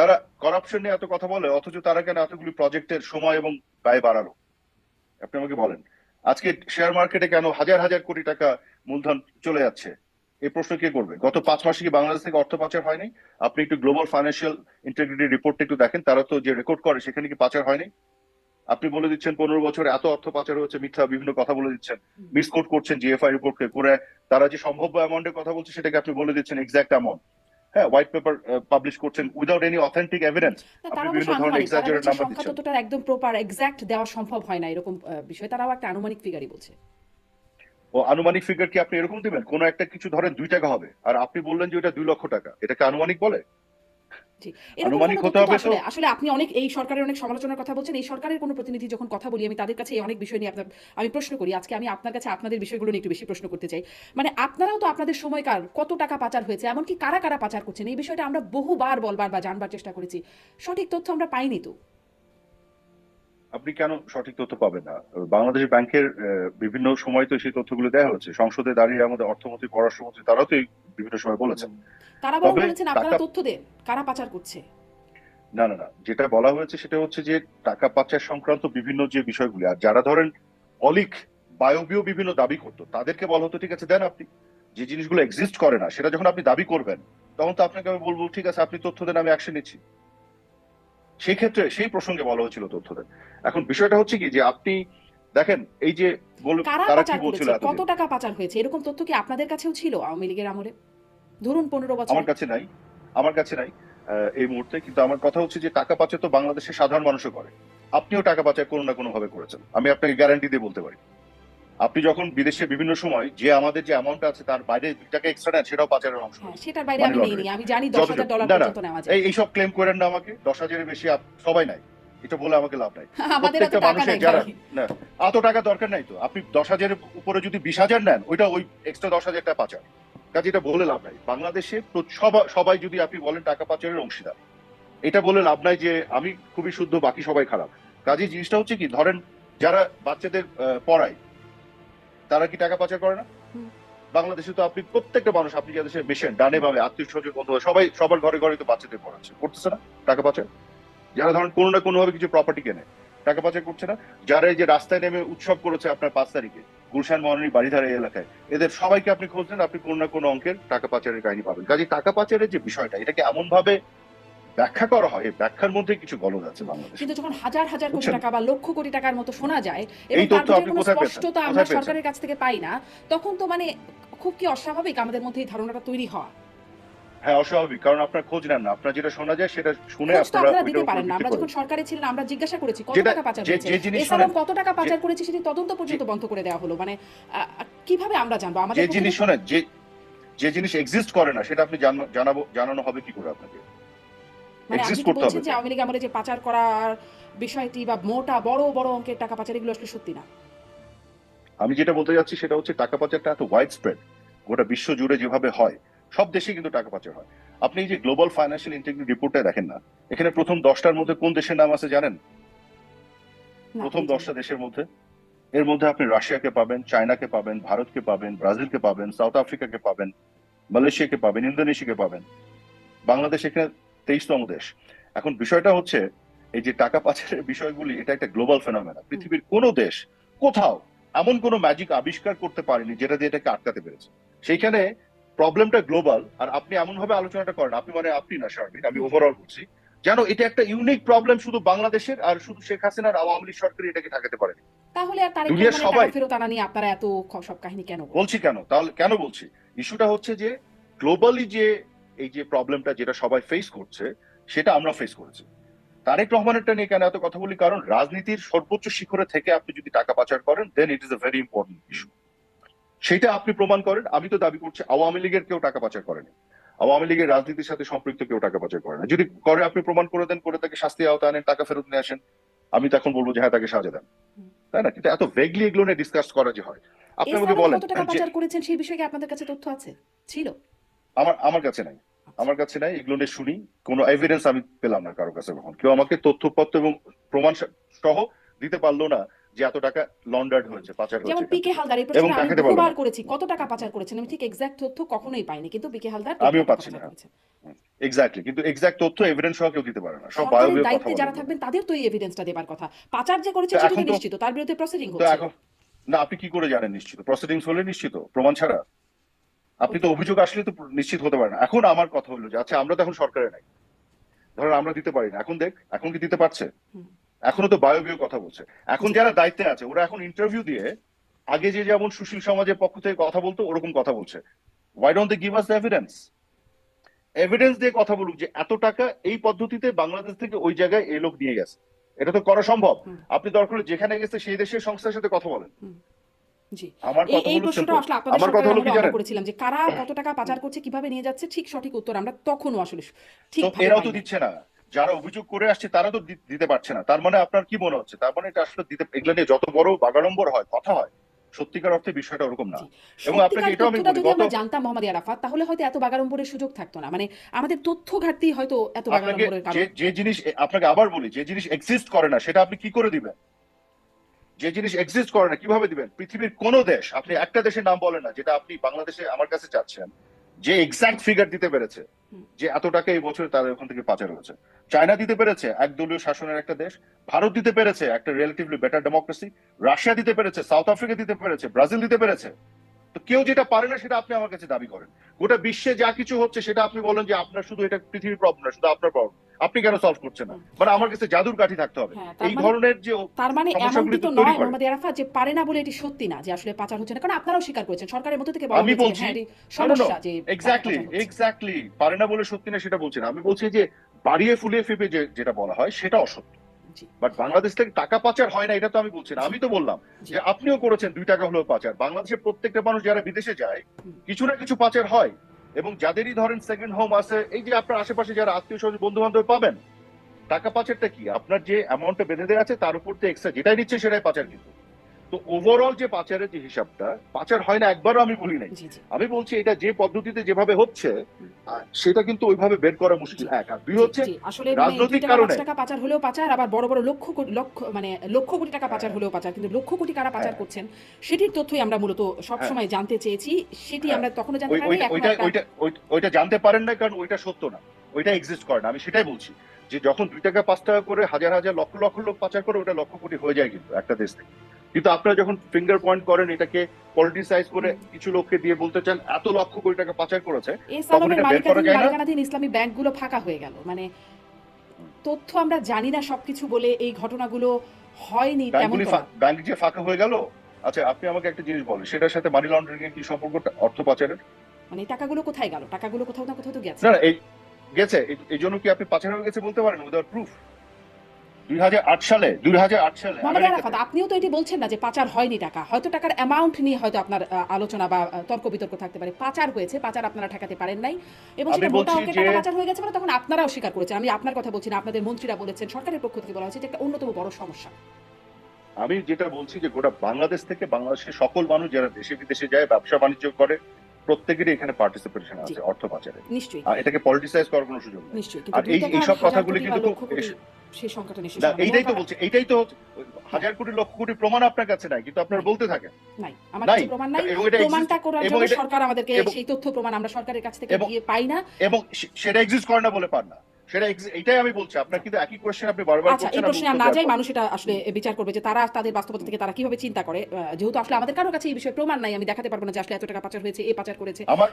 তারা করাপশন নিয়ে এত কথা বলে অথচ তারা কেন এতগুলি প্রজেক্টের সময় এবং ব্যয় বাড়ালো? আপনি আমাকে বলেন। আজকে শেয়ার মার্কেটে কেন হাজার হাজার কোটি টাকা মূলধন চলে যাচ্ছে? এই প্রশ্ন কে করবে? গত পাঁচ মাসে কি বাংলাদেশ থেকে অর্থ পাচার হয়নি? আপনি একটু গ্লোবাল ফাইন্যান্সিয়াল ইন্টিগ্রিটি রিপোর্টটা একটু দেখেন তারা তো যে রেকর্ড করে সেখানে কি পাচার হয়নি? আপনি বলে দিচ্ছেন পনেরো বছরে এত অর্থ পাচার হয়েছে মিথ্যা বিভিন্ন কথা বলে দিচ্ছেন মিসকোট করছেন জিএফআই রিপোর্টকে করে তারা যে সম্ভাব্য অ্যামাউন্টের কথা বলছে সেটাকে আপনি বলে দিচ্ছেন এক্সাক্ট অ্যামাউন্ট হ্যাঁ হোয়াইট পেপার পাবলিশ করছেন উইদাউট এনি অথেন্টিক এভিডেন্স আপনি বিভিন্ন ধরনের দিচ্ছেন। একদম প্রপার দেওয়া সম্ভব হয় না এরকম আহ, বিষয়। তারাও একটা আনুমানিক ফিগারই বলছে। ও আনুমানিক ফিগার কি আপনি এরকম দিবেন? কোন একটা কিছু ধরেন দুই টাকা হবে। আর আপনি বললেন যে ওটা দুই লক্ষ টাকা। এটাকে আনুমানিক বলে? আনুমানিক হতে হবে তো- আসলে আসলে আপনি অনেক এই সরকারের অনেক সমালোচনার কথা বলছেন এই সরকারের কোনো প্রতিনিধি যখন কথা বলি আমি তাদের কাছে অনেক বিষয় নিয়ে আপনার আমি প্রশ্ন করি। আজকে আমি আপনার কাছে আপনাদের বিষয়গুলো নিয়ে একটু বেশি প্রশ্ন করতে চাই। মানে আপনারাও তো আপনাদের সময়কার কত টাকা পাচার হয়েছে এমনকি কারা কারা পাচার করছেন এই বিষয়টা আমরা বহুবার বলবার বা জানবার চেষ্টা করেছি। সঠিক তথ্য আমরা পাইনি তো। আপনি কেন সঠিক তথ্য পাবেন না? বাংলাদেশ ব্যাংকের বিভিন্ন সময় তো সেই তথ্যগুলো দেওয়া হচ্ছে। সংসদে দাঁড়িয়ে আমাদের অর্থমন্ত্রী পররাষ্ট্রমন্ত্রী তারাও তো বিভিন্ন সময় বলেছেন। তারা বলেছেন আপনারা তথ্য দেন কারা পাচার করছে? না না না। যেটা বলা হয়েছে সেটা হচ্ছে যে টাকা পাচার সংক্রান্ত বিভিন্ন যে বিষয়গুলি আর যারা ধরেন অলিক বায়বীয় বিভিন্ন দাবি করতো তাদেরকে বলা হতো ঠিক আছে দেন আপনি। যে জিনিসগুলো এক্সিস্ট করে না সেটা যখন আপনি দাবি করবেন তখন তো আপনাকে আমি বলব ঠিক আছে আপনি তথ্য দেন আমি অ্যাকশন নিচ্ছি। সেই ক্ষেত্রে সেই প্রসঙ্গে বলা হয়েছিল তথ্য দেন এখন বিষয়টা হচ্ছে কি যে আপনি দেখেন এই যে কারা কি বলছিল কত টাকা পাচার হয়েছে? এরকম তথ্য কি আপনাদের কাছেও ছিল আওয়ামী লীগের আমলে? ধরুন পনেরো বছর। আমার কাছে নাই। আমার কাছে নাই এই মুহূর্তে। কিন্তু আমার কথা হচ্ছে যে টাকা পাচার তো বাংলাদেশের সাধারণ মানুষও করে। আপনিও টাকা পাচার কোনো না কোনো ভাবে করেছেন। আমি আপনাকে গ্যারান্টি দিয়ে বলতে পারি। আপনি যখন বিদেশে বিভিন্ন সময় যে আমাদের যে অ্যামাউন্ট আছে তার বাইরে দুই টাকা এক্সট্রা নেন সেটাও পাচারের অংশ হ্যাঁ সেটার বাইরে আমি laundering। আমি জানি দশ হাজার যতটুকু- ডলার না, না, পর্যন্ত নেওয়া যায়। এই এইসব ক্লেম করেন না আমাকে দশ হাজারের বেশি সবাই নাই। এটা বলে আমাকে লাভ নাই। আমাদের এত প্রত্যেকটা টাকা মানুষের যারা না এত টাকা দরকার নাই তো। আপনি দশ হাজারের উপরে যদি বিশ হাজার নেন ওইটা ওই এক্সট্রা দশ হাজার টাকা পাচার কাজে এটা বলে লাভ নাই। বাংলাদেশে সবাই যদি আপনি বলেন টাকা পাচারের অংশীদার এটা বলে লাভ নাই যে আমি খুবই শুদ্ধ বাকি সবাই খারাপ। কাজে জিনিসটা হচ্ছে কি ধরেন যারা বাচ্চাদের পড়ায় তারা কি টাকা পাচার করে না? বাংলাদেশে তো আপনি প্রত্যেকটা মানুষ আপনি যাদের সাথে মেশেন ডানে ভাবে আত্মীয় স্বজন বন্ধু সবাই সবার ঘরে ঘরে তো বাচ্চাদের পড়াচ্ছে করতেছে না টাকা পাচার? যারা ধরেন কোনো না কোনো ভাবে কিছু প্রপার্টি কেনে টাকা পাচার করছে না? যারা এই যে রাস্তায় নেমে উৎসব করেছে আপনার পাঁচ তারিখে গুলশান মহারণী বাড়িধারা এলাকায় এদের সবাইকে আপনি খুঁজছেন আপনি কোনো না কোনো অঙ্কের টাকা পাচারের কাহিনী পাবেন। কাজে টাকা পাচারের যে বিষয়টা এটাকে এমন ভাবে ব্যাখ্যা করা হয় ব্যাখ্যার মধ্যে কিছু গলদ আছে বাংলাদেশে। কিন্তু যখন হাজার হাজার কোটি টাকা বা লক্ষ কোটি টাকার মতো শোনা যায় এবং তার কোনো? স্পষ্টতা আমরা সরকারের কাছ থেকে পাই না তখন তো মানে খুব কি অস্বাভাবিক আমাদের মধ্যে এই ধারণাটা তৈরি হওয়া। হ্যাঁ অস্বাভাবিক কারণ আপনার খোঁজ নেন না। আপনার যেটা শোনা যায় সেটা শুনে আপনারা দিতে পারেন না। আমরা যখন সরকারে ছিলেন আমরা জিজ্ঞাসা করেছি কত টাকা পাচার হয়েছে? জিনিস কত টাকা পাচার করেছে সেটি তদন্ত পর্যন্ত বন্ধ করে দেওয়া হলো। মানে কীভাবে আমরা জানব? আমাদের যে জিনিস শোনেন যে যে জিনিস এক্সিস্ট করে না সেটা আপনি জানাব জানানো হবে কি করে আপনাকে? মানে আপনি কি বলছেন যে আওয়ামী লীগ আমলে যে পাচার করার বিষয়টি বা মোটা বড় বড় অঙ্কের টাকা পাচার এগুলো আসলে সত্যি না? আমি যেটা বলতে যাচ্ছি সেটা হচ্ছে টাকা পাচারটা এত ওয়াইড স্প্রেড গোটা বিশ্ব জুড়ে যেভাবে হয় সব দেশে কিন্তু টাকা পাচার হয়। আপনি এই যে গ্লোবাল ফাইন্যান্সিয়াল ইন্টিগ্রিটি রিপোর্টটা দেখেন না এখানে প্রথম দশটার মধ্যে কোন দেশের নাম আছে জানেন? প্রথম দশটা দেশের মধ্যে। এর মধ্যে আপনি রাশিয়াকে পাবেন চায়নাকে পাবেন ভারতকে পাবেন ব্রাজিলকে পাবেন সাউথ আফ্রিকাকে পাবেন মালয়েশিয়াকে পাবেন ইন্দোনেশিয়াকে পাবেন। বাংলাদেশ এখানে তেইশতম দেশ। এখন বিষয়টা হচ্ছে এই যে টাকা পাচারের বিষয়গুলি এটা একটা গ্লোবাল ফেনোমেনা পৃথিবীর কোনো দেশ কোথাও এমন কোনো ম্যাজিক আবিষ্কার করতে পারেনি যেটা দিয়ে এটাকে আটকাতে পেরেছে। সেইখানে প্রবলেমটা গ্লোবাল আর আপনি এমন ভাবে আলোচনাটা করেন আপনি মানে আপনি না শারমিন আমি ওভারঅল বলছি যেন এটা একটা ইউনিক প্রবলেম শুধু বাংলাদেশের আর শুধু শেখ হাসিনার আওয়ামী লীগ সরকার এটাকে ঠেকাতে পারেনি। তাহলে আর তারিখ দুনিয়ার মানে সবাই- ফেরত আনা নিয়ে আপনারা এত সব কাহিনী কেন? বলছি কেন? তাহলে কেন বলছি? ইস্যুটা হচ্ছে যে গ্লোবালি যে এই যে প্রবলেমটা যেটা সবাই ফেস করছে সেটা আমরা ফেস করেছি। তারেক রহমানেরটা নিয়ে কেন এত কথা বলি? কারণ রাজনীতির সর্বোচ্চ শিখরে থেকে আপনি যদি টাকা পাচার করেন then it is a very important issue সেটা আপনি প্রমাণ করেন। আমি তো দাবি করছি আওয়ামী লীগের কেউ টাকা পাচার করেনি আওয়ামী লীগের রাজনীতির সাথে সম্পৃক্ত কেউ টাকা পাচার করে না। যদি করে আপনি প্রমাণ করে দেন করে তাকে শাস্তি আওতায় আনেন টাকা ফেরত নিয়ে আসেন আমি তখন বলব যে হ্যাঁ তাকে সাজা দেন। তাই না? কিন্তু এত ভেগলি এগুলো নিয়ে ডিসকাস করা যে হয়। আপনি আমাকে বলেন কত টাকা পাচার করেছেন সেই বিষয়ে আপনাদের কাছে তথ্য আছে? ছিল। আমার আমার কাছে নাই। আমার কাছে নাই এগুলো নিয়ে শুনি। কোনো এভিডেন্স আমি পেলাম না কারও কাছে কখন। কেউ আমাকে তথ্যপত্র এবং প্রমাণ সহ দিতে পারল না যে এত টাকা লন্ডার্ড হয়েছে পাচার যেমন পিকে হালদার এই প্রশ্ন আমি বহুবার করেছি। কত টাকা পাচার করেছেন? আমি ঠিক এক্সাক্ট তথ্য কখনোই পাইনি কিন্তু পিকে হালদার আমিও পাচ্ছি না। এক্স্যাক্টলি কিন্তু এক্সাক্ট তথ্য এভিডেন্স সহ কেউ দিতে পারে না। সব কথা দায়িত্বে যারা থাকবেন তাদের তো এই এভিডেন্সটা দেবার কথা। পাচার যে করেছে সেটা নিশ্চিত তার বিরুদ্ধে প্রসিডিং হচ্ছে। না আপনি কি করে জানেন নিশ্চিত? প্রসিডিংস হলে নিশ্চিত প্রমাণ ছাড়া? আপনি তো অভিযোগ আসলে তো নিশ্চিত হতে পারেন এখন আমার কথা হলো যে আচ্ছা আমরা তো এখন সরকারে নাই। ধরেন আমরা দিতে পারি না। এখন দেখ এখন কি দিতে পারছে? এখনও তো বায়োবিও কথা বলছে। এখন যারা দায়িত্বে আছে ওরা এখন ইন্টারভিউ দিয়ে আগে যে যেমন সুশীল সমাজের পক্ষ থেকে কথা বলতো ওরকম কথা বলছে। Why don't they give us evidence evidence দিয়ে কথা বলুক যে এত টাকা এই পদ্ধতিতে বাংলাদেশ থেকে ওই জায়গায় এই লোক নিয়ে গেছে। এটা তো করা সম্ভব। আপনি দরকার হলে যেখানে গেছে সেই দেশের সংস্থার সাথে কথা বলেন। এই কথা এই প্রশ্নটা আসলে আপনাদের কথা হলো আমরা করেছিলাম যে কারা কত টাকা পাচার করছে কীভাবে নিয়ে যাচ্ছে ঠিক সঠিক উত্তর আমরা তখনও আসলে ঠিক এরাও তো দিচ্ছে না। যারা অভিযোগ করে আসছে তারা তো দিতে পারছে না। তার মানে আপনার কি মনে হচ্ছে? তার মানে এটা আসলে দিতে এগুলো নিয়ে যত বড় বাগাড়ম্বর হয় কথা হয় সত্যিকার অর্থে বিষয়টা ওরকম না। এবং আপনাকে এটাও আমি যদি আমরা জানতাম মোহাম্মদ আরাফাত তাহলে হয়তো এত বাগাড়ম্বরের সুযোগ থাকতো না। মানে আমাদের তথ্য ঘাটতি হয়তো এত বাগাড়ম্বরের যে জিনিস আপনাকে আবার বলি যে জিনিস এক্সিস্ট করে না সেটা আপনি কি করে দিবেন? যে জিনিস এক্সিস্ট করে না কীভাবে দিবেন? পৃথিবীর কোন দেশ আপনি একটা দেশের নাম বলেন না যেটা আপনি বাংলাদেশে আমার কাছে চাচ্ছেন যে এক্সাক্ট ফিগার দিতে পেরেছে যে এত টাকা এই বছর তার ওখান থেকে পাচার হয়েছে। চায়না দিতে পেরেছে একদলীয় শাসনের একটা দেশ। ভারত দিতে পেরেছে একটা রিলেটিভলি বেটার ডেমোক্রেসি রাশিয়া দিতে পেরেছে সাউথ আফ্রিকা দিতে পেরেছে ব্রাজিল দিতে পেরেছে। তো কেউ যেটা পারে না সেটা আপনি আমার কাছে দাবি করেন। গোটা বিশ্বে যা কিছু হচ্ছে সেটা আপনি বলেন যে আপনার শুধু এটা পৃথিবীর প্রবলেম না শুধু আপনার প্রবলেম আপনি কেন সলভ করছেন না? মানে আমার কাছে জাদুর কাঠি থাকতে হবে। হ্যাঁ, এই মানে- ধরনের যে তার মানে এমনটি তো নয়। মোহাম্মদ আরাফাত যে পারে না বলে এটি সত্যি না যে আসলে পাচার হচ্ছে না। কারণ আপনারাও স্বীকার করেছেন সরকারের মধ্যে থেকে আমি বলছি- হ্যাঁ, সমস্যা যে এক্স্যাক্টলি এক্স্যাক্টলি পারে না বলে সত্যি না সেটা বলছি না। আমি বলছি যে বাড়িয়ে ফুলিয়ে ফেপে যেটা বলা হয় সেটা অসত্য। বাট বাংলাদেশ থেকে টাকা পাচার হয় না এটা তো আমি বলছি না। আমি তো বললাম যে আপনিও করেছেন দুই টাকা হলেও পাচার। বাংলাদেশের প্রত্যেকটা মানুষ যারা বিদেশে যায় কিছু না কিছু পাচার হয়। এবং যাদেরই ধরেন সেকেন্ড হোম আছে এই যে আপনার আশেপাশে যারা আত্মীয় স্বজন বন্ধু বান্ধব পাবেন টাকা পাচারটা কি? আপনার যে অ্যামাউন্টটা বেঁধে দেওয়া আছে তার উপর তো এক্সট্রা যেটাই নিচ্ছে সেটাই পাচার কিন্তু। তো ওভারঅল যে পাচারের যে হিসাবটা পাচার হয় না একবারও আমি বলি নাই। আমি বলছি এটা যে পদ্ধতিতে যেভাবে হচ্ছে সেটা কিন্তু ওইভাবে বের করা মুশকিল। এক আর দুই হচ্ছে মানে রাজনৈতিক কারণে- টাকা পাচার হলেও পাচার আবার বড় বড় লক্ষ লক্ষ মানে লক্ষ কোটি টাকা পাচার হলেও পাচার কিন্তু লক্ষ কোটি কারা পাচার হ্যাঁ। করছেন সেটির তথ্যই আমরা মূলত সবসময় জানতে চেয়েছি সেটি হ্যাঁ। আমরা তখনও জানতে ওইটা ওইটা ওইটা ওইটা জানতে পারেন না কারণ ওইটা সত্য না। ওইটা এক্সিস্ট করে না আমি সেটাই বলছি যে যখন দুই টাকা পাঁচ টাকা করে হাজার হাজার লক্ষ লক্ষ লোক পাচার করে ওটা লক্ষ কোটি হয়ে যায় কিন্তু একটা দেশ থেকে। কিন্তু আপনারা যখন ফিঙ্গার পয়েন্ট করেন এটাকে পলিটিসাইজ করে কিছু লোককে দিয়ে বলতে চান এত লক্ষ কোটি টাকা পাচার করেছে তখন এটা বের করা যায় না? ইসলামী ব্যাংকগুলো ফাঁকা হয়ে গেল। মানে তথ্য আমরা জানি না সবকিছু বলে এই ঘটনাগুলো হয়নি তেমন ব্যাংক যে ফাঁকা হয়ে গেল? আচ্ছা আপনি আমাকে একটা জিনিস বলেন সেটার সাথে মানি লন্ডারিং এর কি সম্পর্ক অর্থ পাচারের? মানে এই টাকাগুলো কোথায় গেল? টাকাগুলো কোথাও না কোথাও তো গেছে। না এই গেছে এই জন্য কি আপনি পাচার হয়ে গেছে বলতে পারেন উইদাউট প্রুফ দুই সালে দুই সালে আপনিও তো এটি বলছেন না যে পাচার হয়নি টাকা। হয়তো টাকার অ্যামাউন্ট নিয়ে হয়তো আপনার আলোচনা বা তর্ক বিতর্ক থাকতে পারে। পাচার হয়েছে পাচার আপনারা ঠেকাতে পারেন নাই। এবং সেটা মোটা অঙ্কের টাকা পাচার হয়ে গেছে মানে তখন আপনারাও স্বীকার করেছেন। আমি আপনার কথা বলছি না আপনাদের মন্ত্রীরা বলেছেন সরকারের পক্ষ থেকে বলা হয়েছে যে একটা অন্যতম বড় সমস্যা। আমি যেটা বলছি যে গোটা বাংলাদেশ থেকে বাংলাদেশের সকল মানুষ যারা দেশে বিদেশে যায় ব্যবসা বাণিজ্য করে প্রত্যেকেরই এখানে পার্টিসিপেশন আছে অর্থ পাচারে আর এটাকে পলিটিসাইজ করার কোনো সুযোগ নেই। আর এই এই- সব কথাগুলি কিন্তু সেই সংখ্যাটা নিশ্চয়ই না এইটাই তো বলছে এইটাই তো হাজার কোটি লক্ষ কোটি প্রমাণ আপনার কাছে নাই কিন্তু আপনারা বলতে থাকেন। নাই আমার কাছে প্রমাণ নাই। প্রমাণটা করার জন্য সরকার আমাদেরকে সেই তথ্য প্রমাণ আমরা সরকারের কাছ থেকে গিয়ে পাই না। এবং সেটা এক্সিস্ট করে না বলে পার না। সেটা এটাই আমি বলছি। আপনার কিন্তু একই কোশ্চেন আপনি বারবার আচ্ছা এই প্রশ্নে আর না যাই মানুষ এটা আসলে বিচার করবে যে তারা তাদের বাস্তবতা থেকে তারা কীভাবে চিন্তা করে। যেহেতু আসলে আমাদের কারও কাছে এই বিষয়ে প্রমাণ নাই আমি দেখাতে পারব না যে আসলে এত টাকা পাচার হয়েছে এ পাচার করেছে। আমার